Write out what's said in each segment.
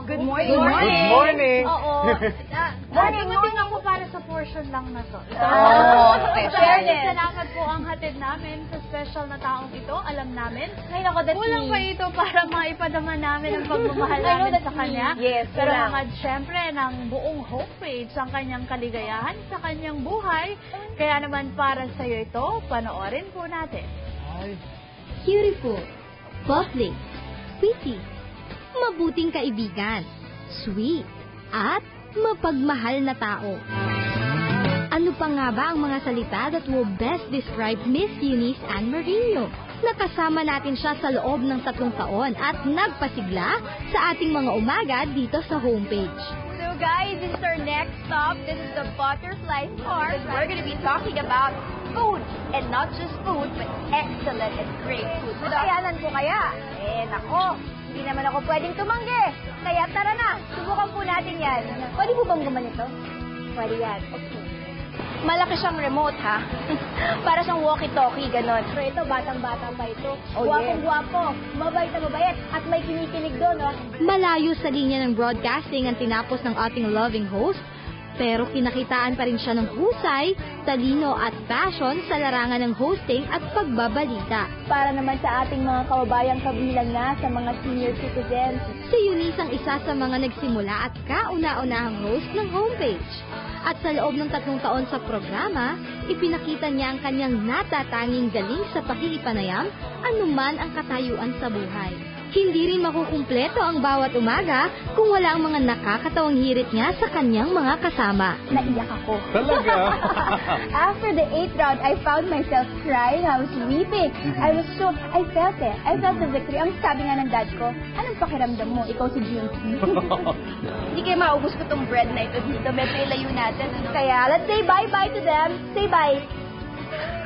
Good morning. Good morning. Good morning. Oo. Ah, Morning, dumating ako para sa portion lang na to. Oh, Maraming fairness. Salamat po ang hatid namin sa special na taong ito. Alam namin. Ay, nako, that's Kulang me. pa ito para maipadama namin ang pagmamahal namin that's sa kanya. Yes, Pero kulang. hangad syempre ng buong homepage ang kanyang kaligayahan sa kanyang buhay. Kaya naman para sa iyo ito, panoorin po natin. Beautiful, bubbly, witty, mabuting kaibigan, sweet, at mapagmahal na tao. Ano pa nga ba ang mga salita that will best describe Miss Eunice Ann Marino? Nakasama natin siya sa loob ng tatlong taon at nagpasigla sa ating mga umaga dito sa homepage. So guys, this is our next stop. This is the Butterfly Park. We're going to be talking about food. And not just food, but excellent and great food. Matayanan ko kaya? Eh, nako. Hindi naman ako pwedeng tumanggi. Kaya tara na, subukan po natin yan. Pwede po bang gumanito? Pwede yan. Okay. Malaki siyang remote, ha? Para siyang walkie-talkie, ganon. So ito, batang-bata pa ito. Oh, Gwapong-gwapo, mabait na mabait, at may kinikinig doon, oh. Malayo sa linya ng broadcasting ang tinapos ng ating loving host, pero kinakitaan pa rin siya ng husay, talino at passion sa larangan ng hosting at pagbabalita. para naman sa ating mga kababayang kabilang na sa mga senior citizens. Si Eunice ang isa sa mga nagsimula at kauna-unahang host ng homepage. At sa loob ng tatlong taon sa programa, ipinakita niya ang kanyang natatanging galing sa pakikipanayam, anuman ang katayuan sa buhay. Hindi rin makukumpleto ang bawat umaga kung wala ang mga nakakatawang hirit niya sa kanyang mga kasama. Naiyak ako. Talaga? After the eighth round, I found myself crying. I was weeping. I was so, I felt it. I felt the victory. Ang sabi nga ng dad ko, anong pakiramdam mo? Ikaw si Junkie. Hindi kayo maubos ko tong bread na ito dito. Medyo ilayo natin. Kaya, let's say bye-bye to them. Say bye.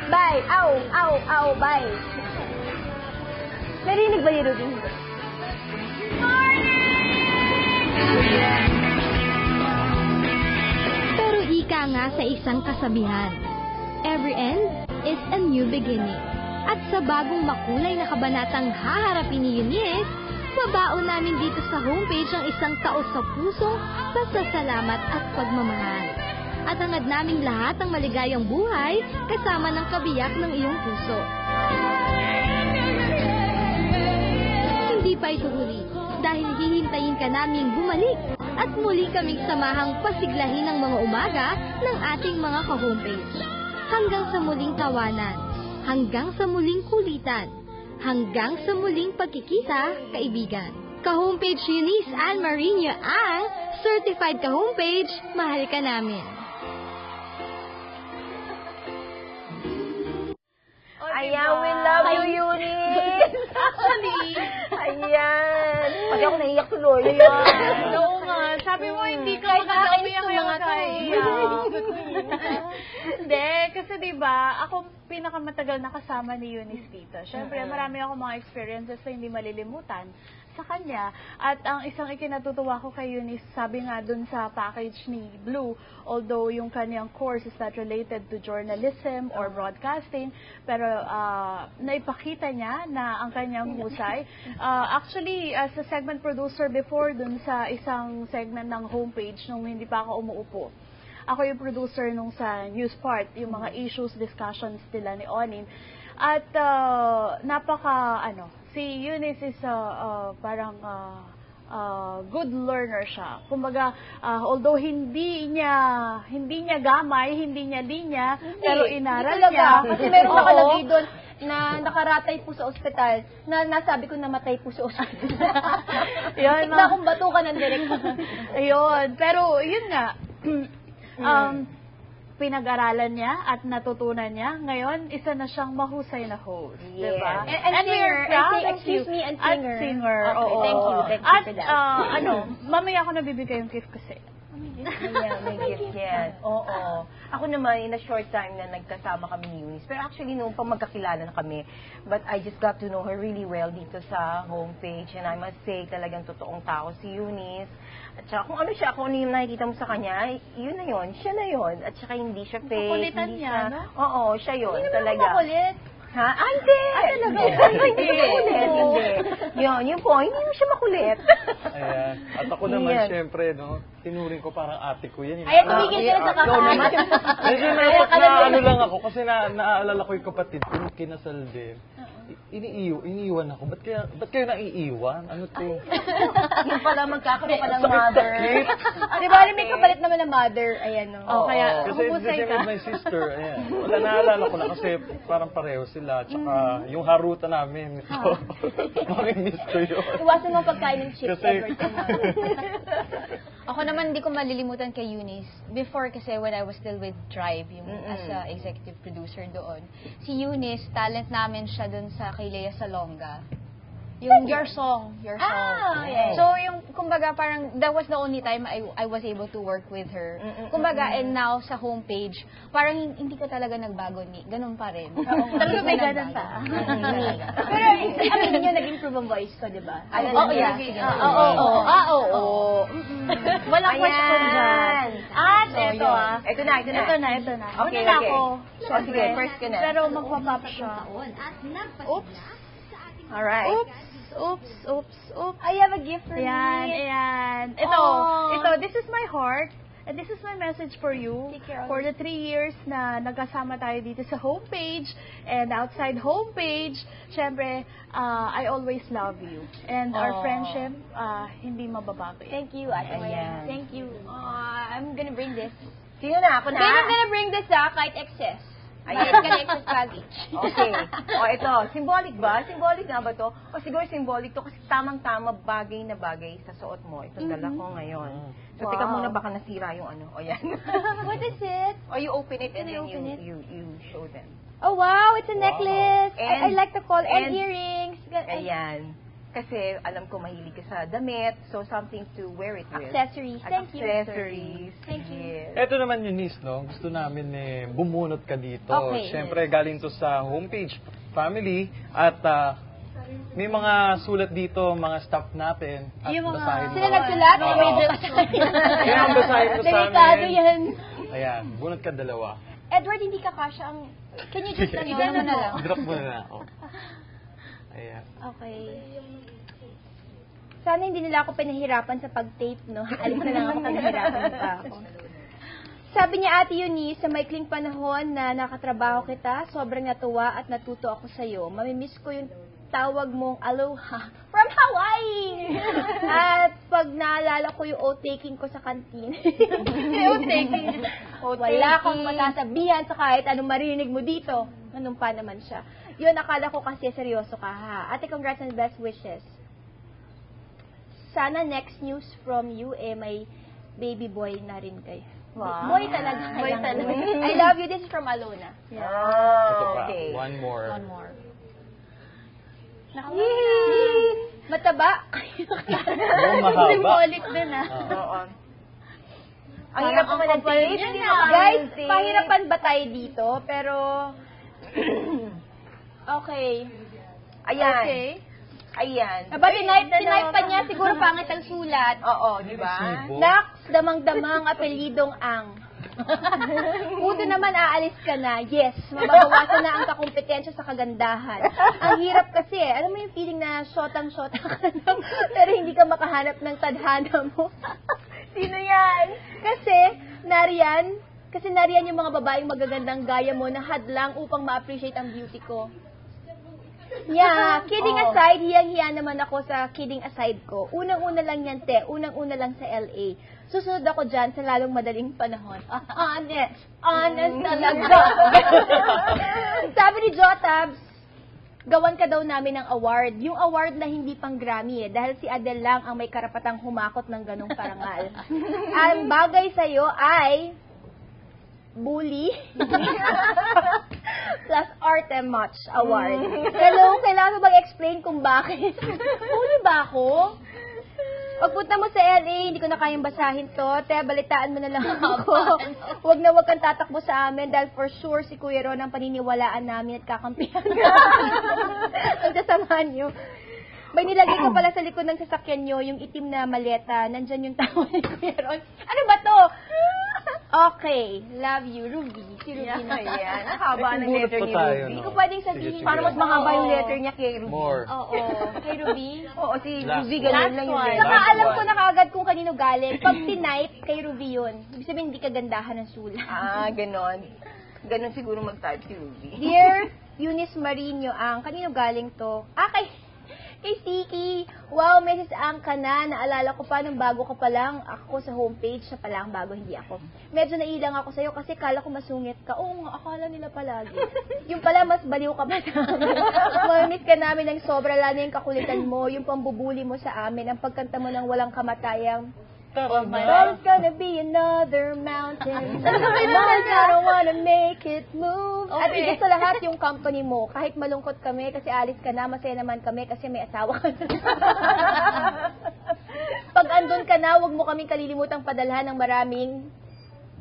Bye. Ow, ow, ow, bye. Narinig ba ni Ruby? Pero ika nga sa isang kasabihan, every end is a new beginning. At sa bagong makulay na kabanatang haharapin ni Eunice, babaon namin dito sa homepage ang isang taos sa pusong pasasalamat at pagmamahal. At hangad naming lahat ang maligayang buhay kasama ng kabiyak ng iyong puso. Hindi pa ito huli dahil hihintayin ka naming bumalik at muli kaming samahang pasiglahin ang mga umaga ng ating mga ka-homepage. Hanggang sa muling tawanan, hanggang sa muling kulitan, hanggang sa muling pagkikita, kaibigan. Ka-homepage Eunice Ann Marino ang certified ka-homepage, mahal ka namin. Pati ako naiyak tuloy. Oo nga. Sabi mo, hindi ka Kahit nakakainis yung mga eh. kaiyak. Hindi, kasi di ba ako pinakamatagal na kasama ni Eunice dito. Siyempre, marami ako mga experiences na hindi malilimutan sa kanya. At ang isang ikinatutuwa ko kay Eunice, sabi nga dun sa package ni Blue, although yung kanyang course is not related to journalism or broadcasting, pero ah, naipakita niya na ang kanyang husay. Ah, actually, as a segment producer before dun sa isang segment ng homepage nung hindi pa ako umuupo, ako yung producer nung sa news part, yung mga issues, discussions nila ni Onin. At ah, napaka, ano, si Eunice is ah, ah, parang ah, ah, good learner siya. Kumbaga, ah, although hindi niya hindi niya gamay, hindi niya linya, pero inaral Hindi talaga. niya. Kasi meron nakalagay doon na nakaratay po sa ospital na nasabi ko namatay po sa ospital. Yun, Tignan kung batukan ng direct. Ayun. Pero, yun nga. um, pinag-aralan niya at natutunan niya. Ngayon, isa na siyang mahusay na host. Yes. Diba? And- and we are singer. proud And sing- of excuse you. me, and At singer. singer. Okay, oo. thank you. Thank you At, for that. ah, ano, mamaya ako nabibigay yung gift kasi. Ayan, may gift yan. Oo. Ako naman, in a short time na nagkasama kami ni Eunice. Pero actually, noong pa magkakilala na kami. But I just got to know her really well dito sa homepage. And I must say, talagang totoong tao si Eunice. At saka kung ano siya, kung ano yung nakikita mo sa kanya, yun na yun, siya na yun. At saka hindi siya fake. Kakulitan hindi niya, no? Oo, siya yun, Hindi naman talaga. ako makulit. Ha? Ah, hindi! Ah, talaga? Hindi, hindi, hindi. hindi. Yun, yun po, hindi mo siya makulit. Ayan. At ako naman, Yan. syempre, no, tinuring ko parang ate ko yan. Ay, tumigil ka na sa Ah, kakain. Medyo na, na, ano lang ako, kasi na, naaalala ko yung kapatid ko, yung kinasal din. Iniiw, iniiwan ako. Ba't kaya, ba't kayo naiiwan? Ano to? Yung pala magkakaroon pa ng Sakit, mother. sakit. Di ba, may kapalit naman na mother. Ayan, no. Oh, kaya Kasi it's the same ka. with my sister. Ayan. Wala, naalala ko na kasi parang pareho sila. Tsaka yung haruta namin. Ito. Mamimiss ko yun. Iwasan mo pagkain ng chips Kasi, ever sa Ako naman hindi ko malilimutan kay Eunice. Before kasi when I was still with Drive, yung Mm-mm. as a executive producer doon. Si Eunice, talent namin siya doon sa kay Lea Salonga. Yung Your Song, Your Song. Ah, yes. So yung kumbaga parang that was the only time I I was able to work with her. Mm-mm, Kumbaga and now sa homepage, parang hin- hindi ka talaga nagbago ni. Ganun pa rin. Talaga may ganun pa. Pero, aminin nyo, nag-improve ang voice ko, di ba? Ay, Oo, sige, yeah. Oo, oo, oo. Ah, oo, oo. Walang Ayan. question dyan. At So, ito ah. Ito na, ito na. Ito na, ito na. Okay, okay. ako. Oh, sige, first ka na. Pero magpa-pop siya. Oops! Alright. Oops, oops, oops, oops. I have a gift for Ayan, me. ayan. Ito, Aw. ito, this is my heart. And this is my message for you for the three years na nagkasama tayo dito sa homepage and outside homepage. Syempre, uh, I always love you. And our Aw. friendship, uh, hindi mababago. Thank you, Ate. Thank you. Aw, I'm gonna bring this. Sino na? Ako na? Then I'm gonna bring this ah, kahit excess. Ayan. Excess baggage. Okay. O ito, symbolic ba? Symbolic nga ba to? O siguro symbolic to kasi tamang-tama bagay na bagay sa suot mo. Ito dala ko ngayon. So, Wow. muna baka nasira yung ano. O yan. What is it? o you open it and Can I then open you, it? you, you show them. Oh, wow, it's a Wow. necklace. I, I And- like the color. And, and- earrings. Ayan. Kasi alam ko mahilig ka sa damit, so something to wear it with. Accessories. At Thank you. accessories. Thank you. Yes. Eto naman yun, Nis, no? Gusto namin eh, bumunot ka dito. Okay. Siyempre, galing to sa homepage family at ah, may mga sulat dito, mga staff natin. At Yung mga- basahin mo. Sila nagsulat? Oo. May Kaya ang basahin mo sa Delikado amin. yan. Ayan, bunot ka dalawa. Edward, hindi ka kasha ang... Can you just, ano, Ganun na lang. Drop mo na ako. Ayan. Okay. Sana hindi nila ako pinahirapan sa pag-tape, no? Alis na lang ako kung nahirapan pa ako. Sabi niya, Ate Eunice, sa maikling panahon na nakatrabaho kita, sobrang natuwa at natuto ako sa'yo. Mamimiss ko yung tawag mong aloha from Hawaii! at pag naalala ko yung oath-taking ko sa kantin. yung oath-taking. Wala akong masasabihan sa kahit anong marinig mo dito. Anong pa naman siya. Yun, akala ko kasi seryoso ka ha. Ate, congrats and best wishes. Sana next news from you, eh, may baby boy na rin kayo. Wow. Boy talaga. Boy talaga. I love you. This is from Alona. Ito Oh, okay. one more. One more. Yay! Mataba. Oo, mahaba. Symbolic din ah. Oo. Ang hirap ang na Guys, pahirapan ba tayo dito? Pero, okay. Ayan. Okay. Ayan. Aba, tinipe, tinipe pa niya. Siguro pangit ang sulat. Oo, di ba? Resibo. Damang-damang apelidong ang. Puto naman, aalis ka na. Yes, mababawasan na ang kakompetensya sa kagandahan. Ang hirap kasi, eh. alam mo yung feeling na shotang-shota ka na, pero hindi ka makahanap ng tadhana mo. Sino yan? Kasi, nariyan, kasi nariyan yung mga babaeng magagandang gaya mo na hadlang upang ma-appreciate ang beauty ko. Yeah, kidding Oo. aside, hiyang-hiya naman ako sa kidding aside ko. Unang-una lang yan, te. Unang-una lang sa LA. Susunod ako dyan sa lalong madaling panahon. Honest. Honest talaga. Sabi ni Jotabs, gawan ka daw namin ng award. Yung award na hindi pang Grammy eh, dahil si Adele lang ang may karapatang humakot ng ganong parangal. ang bagay sa'yo ay bully plus Art and Much Award. Hello, kailangan mo bang explain kung bakit? bully ba ako? Pagpunta mo sa LA, hindi ko na kayang basahin to. Te, balitaan mo na lang ako. Huwag na huwag kang tatakbo sa amin dahil for sure si Kuya Ron ang paniniwalaan namin at kakampihan ka. Ang sasamahan nyo. May nilagay ko pala sa likod ng sasakyan nyo, yung itim na maleta. Nandyan yung tawa ni Kuya Ron. Ano ba to? Okay, love you, Ruby. Si Ruby Yan, na. yan. Ang haba ng letter pa ni tayo, Ruby. Hindi no? ko pwedeng sabihin. sige. Para mas mahaba yung letter niya kay Ruby. More. Oo, kay Ruby. Oo, si Last Ruby one. ganun Last lang yung one. letter. Saka Last alam ko one. na kaagad kung kanino galing. Pag tinype, kay Ruby yun. Ibig sabihin, hindi kagandahan ng sulat. Ah, ganon. Ganon siguro mag-type si Ruby. Dear Eunice Marino ang kanino galing to? Ah, kay, kay Siki. Wow, Mrs. Ang ka na. Naalala ko pa nung bago ka pa lang ako sa homepage. Siya pa lang bago, hindi ako. Medyo nailang ako sa'yo kasi kala ko masungit ka. Oo nga, akala nila palagi. yung pala, mas baliw ka pa namin. Mamimiss ka namin ng sobra. Lalo yung kakulitan mo, yung pambubuli mo sa amin, ang pagkanta mo ng walang kamatayang Oh my There's gonna be another mountain. I don't wanna make it move. At Okay. higit sa lahat yung company mo. Kahit malungkot kami kasi alis ka na, masaya naman kami kasi may asawa ka na. Pag andun ka na, wag mo kaming kalilimutang padalhan ng maraming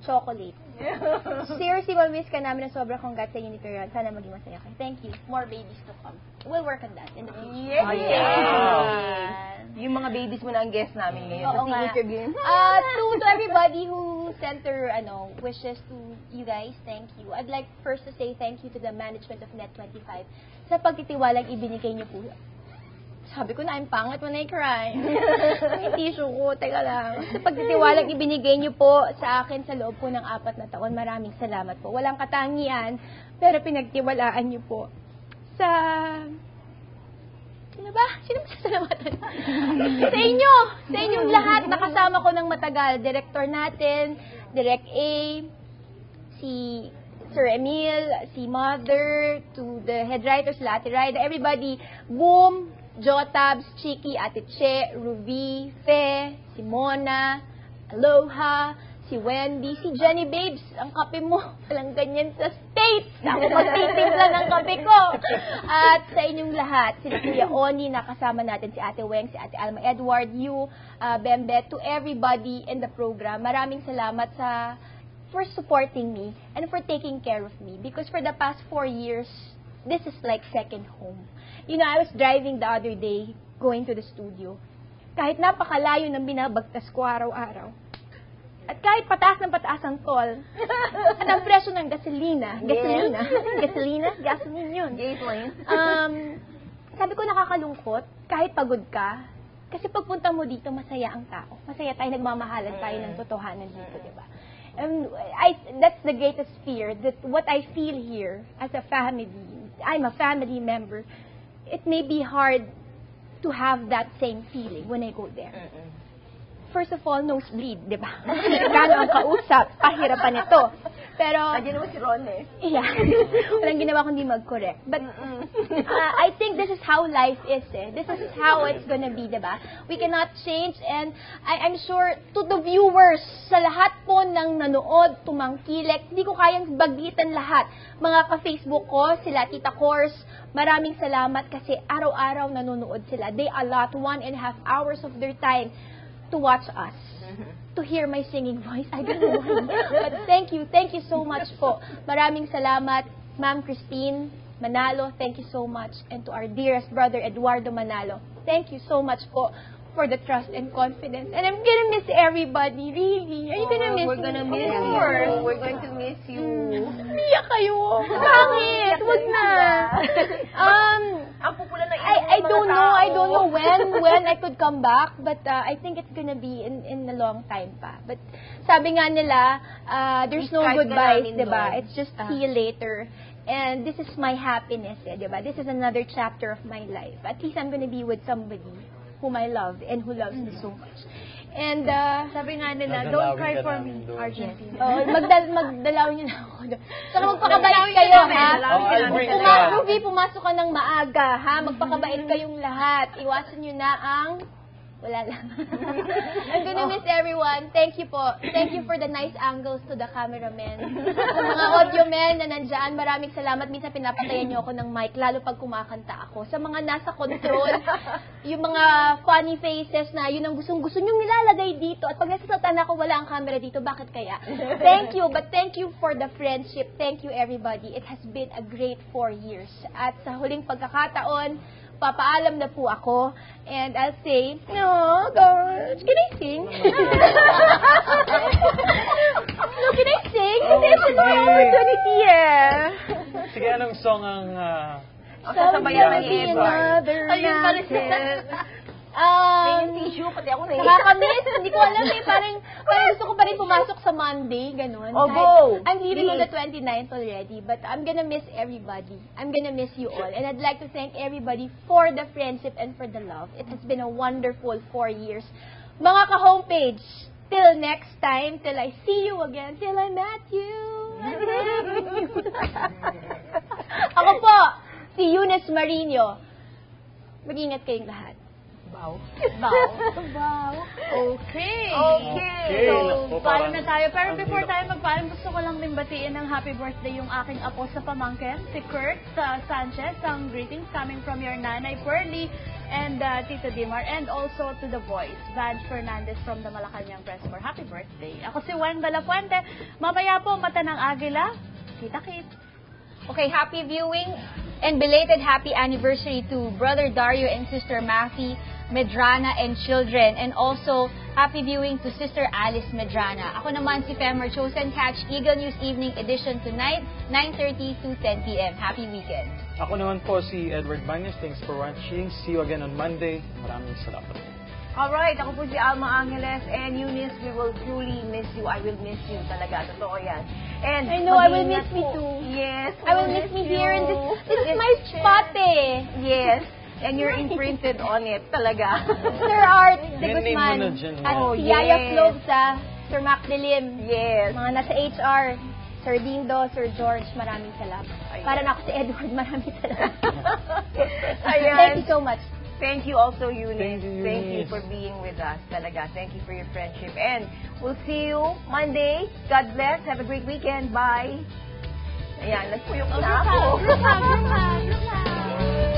chocolate. Seriously, mamiss ka namin na sobra congrats sa Unitarian. Sana maging masaya ka. Thank you. More babies to come. We'll work on that in the future. Yeah. Yung mga babies mo na ang guest namin ngayon. Oo nga. interview. Uh, to, to everybody who sent their ano, wishes to you guys, thank you. I'd like first to say thank you to the management of Net25 sa pagtitiwalang ibinigay niyo po. Sabi ko na, I'm pangit when I cry. May tissue ko, teka lang. Sa pagtitiwalang ibinigay niyo po sa akin sa loob po ng apat na taon, maraming salamat po. Walang katangian, pero pinagtiwalaan niyo po sa Sino ba? Sino ba sasalamatan? sa inyo! Sa inyong lahat, nakasama ko ng matagal. Director natin, Direct A, si Sir Emil, si Mother, to the head writers, Lati Rida, everybody, Boom, Jotabs, Chiki, Ate Che, Ruby, Fe, si Mona, Aloha, si Wendy, si Jenny Babes, ang kape mo, walang ganyan sa States. Ako magtitimpla ng kape ko. At sa inyong lahat, si Kuya Oni, nakasama natin si Ate Weng, si Ate Alma Edward, you, uh, Bembe, to everybody in the program. Maraming salamat sa for supporting me and for taking care of me. Because for the past four years, this is like second home. You know, I was driving the other day, going to the studio. Kahit napakalayo ng binabagtas ko araw-araw. At kahit pataas ng pataas ang toll, at ang presyo ng gasolina, gasolina, gasolina, gasoline yun. Gasoline. Um, sabi ko nakakalungkot, kahit pagod ka, kasi pagpunta mo dito, masaya ang tao. Masaya tayo, nagmamahalan tayo ng totohanan dito, di ba? And I, that's the greatest fear, that what I feel here as a family, I'm a family member, it may be hard to have that same feeling when I go there. First of all, nosebleed, di ba? Gano'n ang kausap, pahirapan ito. Pero, Nandiyan naman si Ron eh. Yeah. Walang ginawa kundi mag-correct. But uh, I think this is how life is eh. This is how it's gonna be, diba? We cannot change and I, I'm sure to the viewers, sa lahat po ng nanood, tumangkilik, hindi ko kayang bagitan lahat. Mga ka-Facebook ko, sila Tita Kors, maraming salamat kasi araw-araw nanonood sila. They allot one and a half hours of their time to watch us to hear my singing voice. I don't know why. But thank you. Thank you so much po. Maraming salamat, Ma'am Christine Manalo. Thank you so much. And to our dearest brother, Eduardo Manalo. Thank you so much po for the trust and confidence. And I'm gonna miss everybody, really. Are you gonna miss We're gonna me? miss you. We're going to miss you. Iyak kayo. Bakit? Wag na. Um, Ang pupula na I I don't know. I don't know when when I could come back, but uh, I think it's gonna be in in a long time pa. But sabi nga nila, uh, there's no na goodbyes, namin 'di ba? doon. It's just see you later. And this is my happiness, eh, 'di ba? This is another chapter of my life. At least I'm gonna be with somebody whom I love and who loves me so much. And uh, Sabi nga nila, don't cry for namin me. Argentina. Oh, magdal magdalaw niyo na ako doon. Saka magpakabait kayo, ha? Oh, I'll bring Puma. Ruby, pumasok ka ng maaga, ha? Magpakabait kayong lahat. Iwasan niyo na ang... Wala lang. I'm gonna miss everyone. Thank you po. Thank you for the nice angles to the cameramen. Sa mga audio men na nandyan, maraming salamat. Minsan pinapatayan niyo ako ng mic, lalo pag kumakanta ako. Sa mga nasa control, yung mga funny faces na yun ang gustong gusto niyong nilalagay dito. At pag nasasaltan ako, wala ang camera dito. Bakit kaya? Thank you, but thank you for the friendship. Thank you everybody. It has been a great four years. At sa huling pagkakataon, papaalam na po ako. And I'll say, no, gosh, can I sing? can I sing? Oh, This is my sige. opportunity eh. Sige, anong song ang... ah, Ang sasabayan ng Edward. another Ayun pala siya. Um, May tissue, pati ako na Nakakamiss. Hindi ko alam eh. Parang, parang gusto ko pa rin pumasok sa Monday. Ganun. Oh, go. I'm leaving on the 29th already. But I'm gonna miss everybody. I'm gonna miss you all. And I'd like to thank everybody for the friendship and for the love. It has been a wonderful four years. Mga ka-homepage, till next time, till I see you again, till I met you. I you. Ako po, si Eunice Marino. Mag-ingat kayong lahat. Bow. Bow. Bow. Okay. Okay. Okay, So, paano parang- na tayo? Pero ang before hirap. tayo magpaalam, gusto ko lang din batiin ng happy birthday yung aking apo sa pamangkin, si Kurt uh, Sanchez. Ang greetings coming from your nanay, Pearly, and uh, Tito Dimar, and also to the boys, Vance Fernandez from the Malacanang Press for happy birthday. Ako si Juan Balapuente. Mamaya po, mata ng agila. Kita-kits. Okay, happy viewing and belated happy anniversary to Brother Dario and Sister Matthew Medrana and children. And also, happy viewing to Sister Alice Medrana. Ako naman si Femmer Chosen. Catch Eagle News Evening Edition tonight, 9.30 to 10 p.m. Happy weekend. Ako naman po si Edward Banyas. Thanks for watching. See you again on Monday. Maraming salamat. Alright, ako po si Alma Angeles and Eunice, we will truly miss you. I will miss you talaga. Totoo yan. And I know, I will miss me po. too. Yes. I will miss me here in this. This is my spot eh. Yes. And you're imprinted on it talaga. Sir Art de Name mo Guzman. na dyan, At oh. si Yaya yes. Flow sa Sir Mac Delim. yes. Mga nasa HR. Sir Dindo, Sir George, maraming salamat. Ayan. Para na ako si Edward, maraming salamat. Ayan. Thank you so much. Thank you also, Eunice. Thank you, Thank you Eunice. for being with us. Talaga. Thank you for your friendship. And we'll see you Monday. God bless. Have a great weekend. Bye. Ayan, nagpuyok na ako. Hug, group hug.